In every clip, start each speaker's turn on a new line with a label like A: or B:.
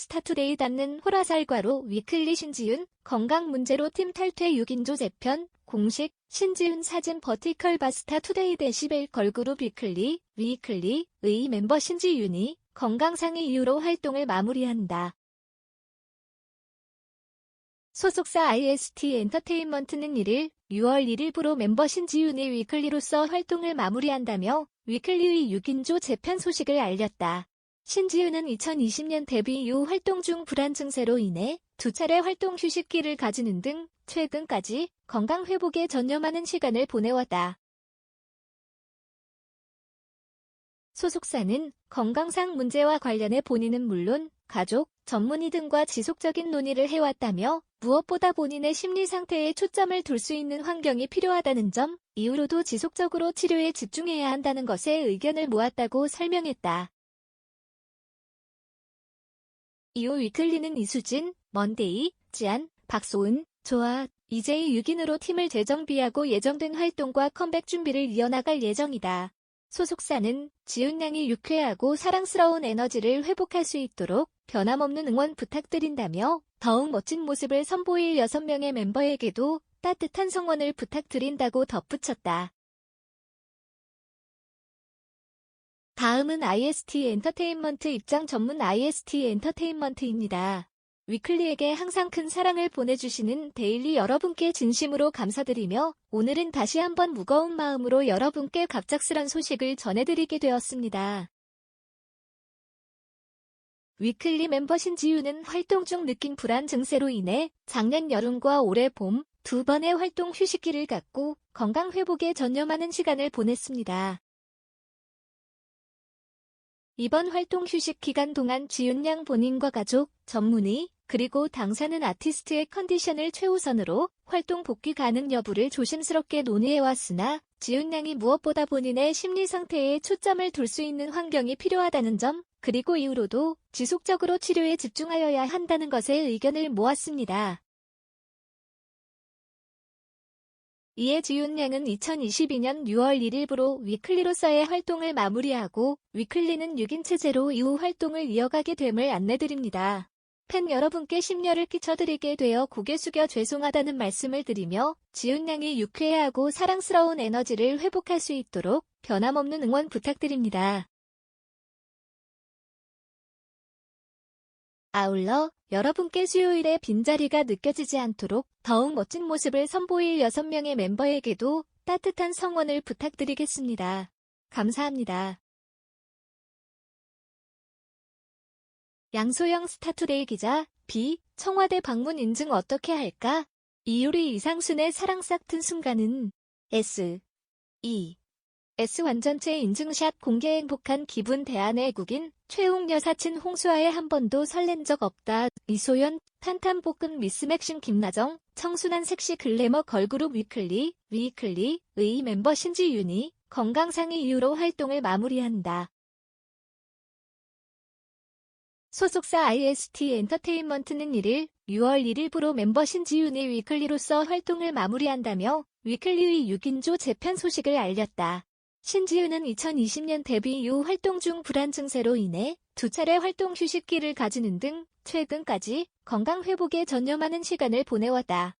A: 스타투데이 닿는 호라살과로 위클리 신지윤 건강 문제로 팀 탈퇴 6인조 재편 공식 신지윤 사진 버티컬 바스타 투데이 데시벨 걸그룹 위클리 위클리의 멤버 신지윤이 건강상의 이유로 활동을 마무리한다. 소속사 IST 엔터테인먼트는 1일 6월 1일 부로 mem버 신지윤이 위클리로서 활동을 마무리한다며 위클리의 6인조 재편 소식을 알렸다. 신지윤은 2020년 데뷔 이후 활동 중 불안 증세로 인해 두 차례 활동 휴식기를 가지는 등 최근까지 건강 회복에 전념하는 시간을 보내왔다. 소속사는 건강상 문제와 관련해 본인은 물론 가족, 전문의 등과 지속적인 논의를 해왔다며 무엇보다 본인의 심리 상태에 초점을 둘 수 있는 환경이 필요하다는 점 이후로도 지속적으로 치료에 집중해야 한다는 것에 의견을 모았다고 설명했다. 이후 위클리는 이수진, 먼데이, 지안, 박소은, 조아, 이제이 6인으로 팀을 재정비하고 예정된 활동과 컴백 준비를 이어나갈 예정이다. 소속사는 지훈 양이 유쾌하고 사랑스러운 에너지를 회복할 수 있도록 변함없는 응원 부탁드린다며 더욱 멋진 모습을 선보일 6명의 멤버에게도 따뜻한 성원을 부탁드린다고 덧붙였다. 다음은 IST 엔터테인먼트 입장 전문 IST 엔터테인먼트입니다. 위클리에게 항상 큰 사랑을 보내주시는 데일리 여러분께 진심으로 감사드리며 오늘은 다시 한번 무거운 마음으로 여러분께 갑작스런 소식을 전해드리게 되었습니다. 위클리 멤버 신지유는 활동 중 느낀 불안 증세로 인해 작년 여름과 올해 봄 두 번의 활동 휴식기를 갖고 건강 회복에 전념하는 시간을 보냈습니다. 이번 활동 휴식 기간 동안 지윤 양 본인과 가족, 전문의, 그리고 당사는 아티스트의 컨디션을 최우선으로 활동 복귀 가능 여부를 조심스럽게 논의해왔으나 지윤 양이 무엇보다 본인의 심리 상태에 초점을 둘 수 있는 환경이 필요하다는 점, 그리고 이후로도 지속적으로 치료에 집중하여야 한다는 것에 의견을 모았습니다. 이에 지윤 양은 2022년 6월 1일부로 위클리로서의 활동을 마무리하고 위클리는 6인 체제로 이후 활동을 이어가게 됨을 안내드립니다. 팬 여러분께 심려를 끼쳐드리게 되어 고개 숙여 죄송하다는 말씀을 드리며 지윤 양이 유쾌하고 사랑스러운 에너지를 회복할 수 있도록 변함없는 응원 부탁드립니다. 아울러 여러분께 수요일에 빈자리가 느껴지지 않도록 더욱 멋진 모습을 선보일 6명의 멤버에게도 따뜻한 성원을 부탁드리겠습니다. 감사합니다. 양소영 스타투데이 기자, B. 청와대 방문 인증 어떻게 할까? 이효리 이상순의 사랑 싹튼 순간은 S. E. S 완전체 인증샷 공개 행복한 기분 대한의 국인 최웅 여사친 홍수아의 한 번도 설렌 적 없다. 이소연 탄탄볶음 미스맥심 김나정 청순한 섹시 글래머 걸그룹 위클리 위클리 의 멤버 신지윤이 건강상의 이유로 활동을 마무리한다. 소속사 IST 엔터테인먼트는 1일 6월 1일부로 멤버 신지윤이 위클리로서 활동을 마무리한다며 위클리의 6인조 재편 소식을 알렸다. 신지윤은 2020년 데뷔 이후 활동 중 불안 증세로 인해 두 차례 활동 휴식기를 가지는 등 최근까지 건강 회복에 전념하는 시간을 보내왔다.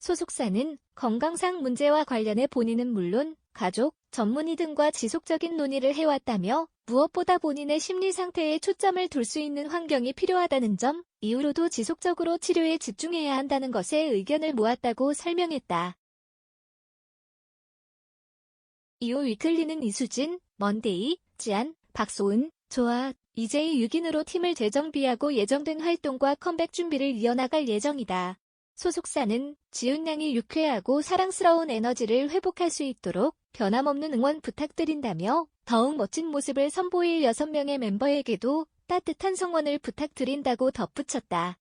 A: 소속사는 건강상 문제와 관련해 본인은 물론 가족, 전문의 등과 지속적인 논의를 해왔다며 무엇보다 본인의 심리 상태에 초점을 둘 수 있는 환경이 필요하다는 점 이후로도 지속적으로 치료에 집중해야 한다는 것에 의견을 모았다고 설명했다. 이후 위클리는 이수진, 먼데이, 지안, 박소은, 조아, 이제이 6인으로 팀을 재정비하고 예정된 활동과 컴백 준비를 이어나갈 예정이다. 소속사는 지훈 양이 유쾌하고 사랑스러운 에너지를 회복할 수 있도록 변함없는 응원 부탁드린다며 더욱 멋진 모습을 선보일 6명의 멤버에게도 따뜻한 성원을 부탁드린다고 덧붙였다.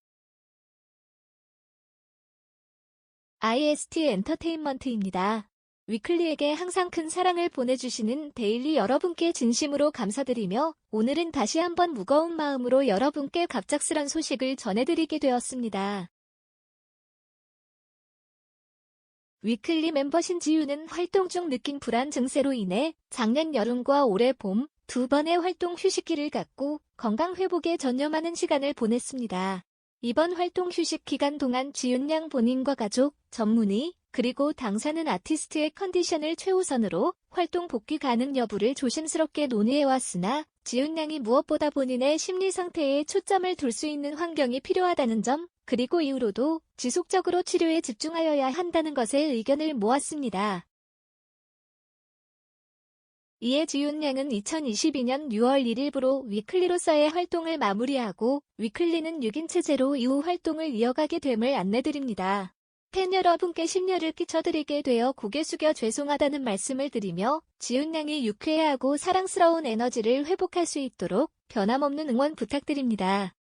A: IST 엔터테인먼트입니다. 위클리에게 항상 큰 사랑을 보내주시는 데일리 여러분께 진심으로 감사드리며 오늘은 다시 한번 무거운 마음으로 여러분께 갑작스런 소식을 전해드리게 되었습니다. 위클리 멤버 신지유는 활동 중 느낀 불안 증세로 인해 작년 여름과 올해 봄 두 번의 활동 휴식기를 갖고 건강 회복에 전념하는 시간을 보냈습니다. 이번 활동 휴식 기간 동안 지윤양 본인과 가족, 전문의, 그리고 당사는 아티스트의 컨디션을 최우선으로 활동 복귀 가능 여부를 조심스럽게 논의해왔으나 지윤양이 무엇보다 본인의 심리 상태에 초점을 둘 수 있는 환경이 필요하다는 점, 그리고 이후로도 지속적으로 치료에 집중하여야 한다는 것에 의견을 모았습니다. 이에 지윤양은 2022년 6월 1일부로 위클리로서의 활동을 마무리하고 위클리는 6인 체제로 이후 활동을 이어가게 됨을 안내드립니다. 팬 여러분께 심려를 끼쳐드리게 되어 고개 숙여 죄송하다는 말씀을 드리며 지윤양이 유쾌하고 사랑스러운 에너지를 회복할 수 있도록 변함없는 응원 부탁드립니다.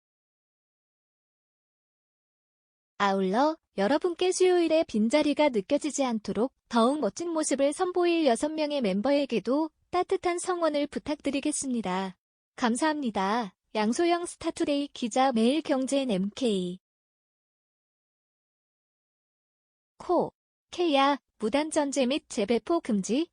A: 아울러 여러분께 수요일에 빈자리가 느껴지지 않도록 더욱 멋진 모습을 선보일 6명의 멤버에게도 따뜻한 성원을 부탁드리겠습니다. 감사합니다. 양소영 스타투데이 기자 매일경제인 MK 코, 케야, 무단전제 및 재배포 금지,